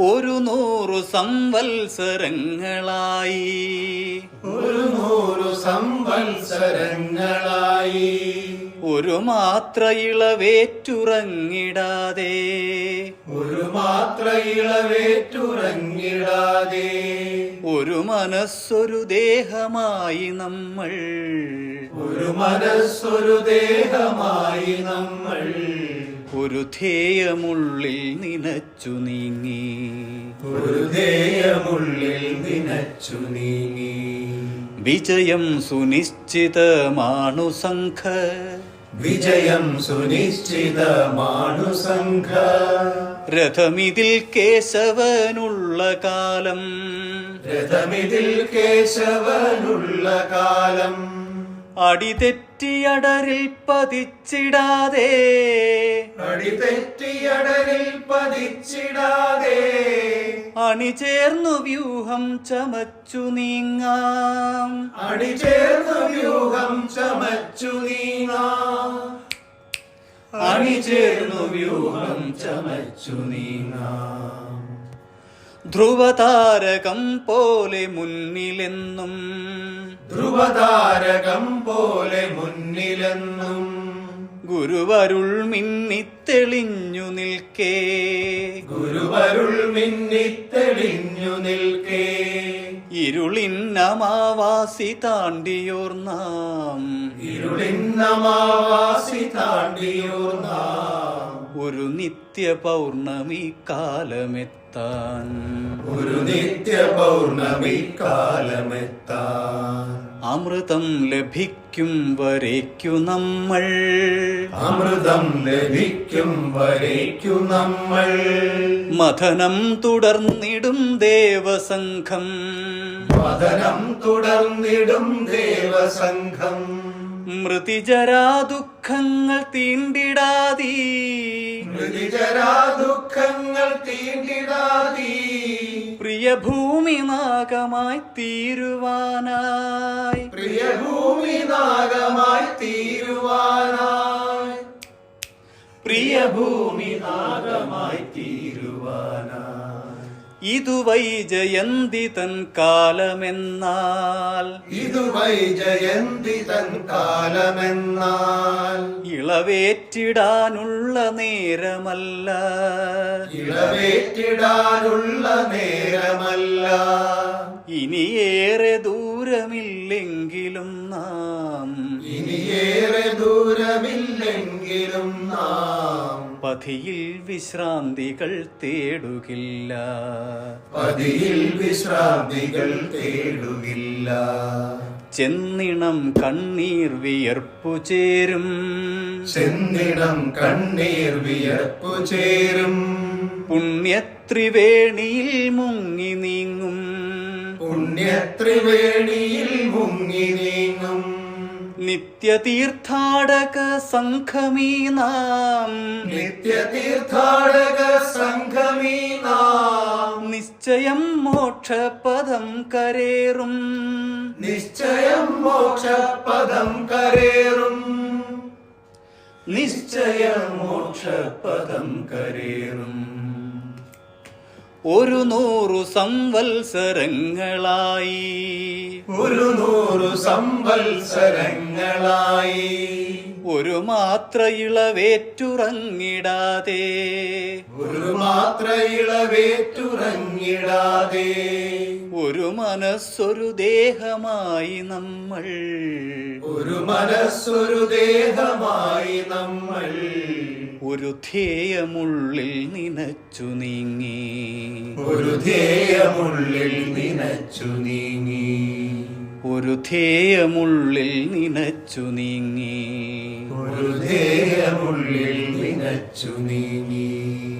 ഒരു നൂറു സംവത്സരങ്ങളായി. ഒരു നൂറു സംവത്സരങ്ങളായി. ഒരു മാത്ര ഇളവേറ്റുറങ്ങിടാതെ. ഒരു മാത്ര ഇളവേറ്റുറങ്ങിടാതെ. ഒരു മനസ്സൊരു ദേഹമായി നമ്മൾ. ഒരു മനസ്സൊരു ദേഹമായി നമ്മൾ. ഒരു ധേയമുള്ളിൽ നിനച്ചു നീങ്ങി. ഒരു ധേയമുള്ളിൽ നിനച്ചു നീങ്ങി. വിജയം സുനിശ്ചിതമാണു സംഘ. വിജയം സുനിശ്ചിതമാണു സംഘ. രഥമിതിൽ കേശവനുള്ള കാലം. രഥമിതിൽ കേശവനുള്ള കാലം. അടിതെറ്റിയടരിൽ പതിച്ചിടാതെ. അടിതെറ്റിയടലിൽ പതിച്ചിടാതെ. അണിചേർന്നു വ്യൂഹം ചമച്ചു നീങ്ങാം. അണിചേർന്നു വ്യൂഹം ചമച്ചു നീങ്ങാം. അണിചേർന്നു വ്യൂഹം ചമച്ചു നീങ്ങാം. ധ്രുവതാരകം പോലെ മുന്നിലെന്നും ധ്രുവതാരകം പോലെ മുന്നിലെന്നും ഗുരുവരുൾ മിന്നിത്തെളിഞ്ഞു നിൽക്കേ. ഗുരുവരുൾ മിന്നിത്തെളിഞ്ഞു നിൽക്കേ. ഇരുളിന്നമാവാസി താണ്ടിയോർ നാം. ഇരുളിന്നമാവാസി താണ്ടിയോർ നാം. ഒരു നിത്യ പൗർണമി കാലമെത്താൻ. ഒരു നിത്യ പൗർണമി കാലമെത്താൻ. അമൃതം ലഭിക്കും വരേക്കു നമ്മൾ. അമൃതം ലഭിക്കും വരേക്കു നമ്മൾ. മഥനം തുടർന്നിടും ദേവസംഘം. മഥനം തുടർന്നിടും ദേവസംഘം. മൃതിജരാ ദുഃഖങ്ങൾ തീണ്ടിടാതീ. മൃതിജരാ ദുഃഖങ്ങൾ തീണ്ടിടാതീ. പ്രിയഭൂമി നാഗമായി തീരുവാനായി. പ്രിയഭൂമി നാഗമായി തീരുവാനായി. പ്രിയഭൂമി നാഗമായി തീരുവാനായി. ഇതു വൈജയന്തി തൻ കാലമെന്നാൽ. ഇതുവൈ ജയന്തി തൻ കാലമെന്നാൽ. ഇളവേറ്റിടാനുള്ള നേരമല്ല. ഇളവേറ്റിടാനുള്ള നേരമല്ല. ഇനിയേറെ ദൂരമില്ലെങ്കിലും നാം. ഇനിയേറെ ദൂരമില്ലെങ്കിലും നാം. പഥിയിൽ വിശ്രാന്തികൾ തേടുകില്ല. പതിയിൽ വിശ്രാന്തികൾ തേടുകില്ല. ചെന്നിണം കണ്ണീർ വിയർപ്പു ചേരും. ചെന്നിടം കണ്ണീർ വിയർപ്പു ചേരും. പുണ്യത്രിവേണിയിൽ മുങ്ങി നീങ്ങും. പുണ്യത്രിവേണിയിൽ മുങ്ങി നീങ്ങും. നിത്യതീർത്ഥാടക സംഘമീ നാം നിത്യതീർത്ഥാടക സംഘമീ നാം നിശ്ചയം മോക്ഷപദം കരേറും. നിശ്ചയം മോക്ഷപദം കരേറും. നിശ്ചയം മോക്ഷപദം കരേറും. ഒരു നൂറു സംവത്സരങ്ങളായി. ഒരു നൂറു സംവത്സരങ്ങളായി. ഒരു മാത്ര ഇളവേറ്റുറങ്ങിടാതെ. ഒരു മാത്ര ഇളവേറ്റുറങ്ങിടാതെ. ഒരു മനസ്സൊരു ദേഹമായി നമ്മൾ. ഒരു മനസ്സൊരു ദേഹമായി നമ്മൾ. ഒരു ധ്യേയമുള്ളിൽ നിനച്ചു നീങ്ങി. ഒരു ധ്യേയമുള്ളിൽ നിനച്ചു നീങ്ങി. ഒരു ധ്യേയമുള്ളിൽ നിനച്ചു നീങ്ങി. ഒരു ധ്യേയമുള്ളിൽ നിനച്ചു നീങ്ങി.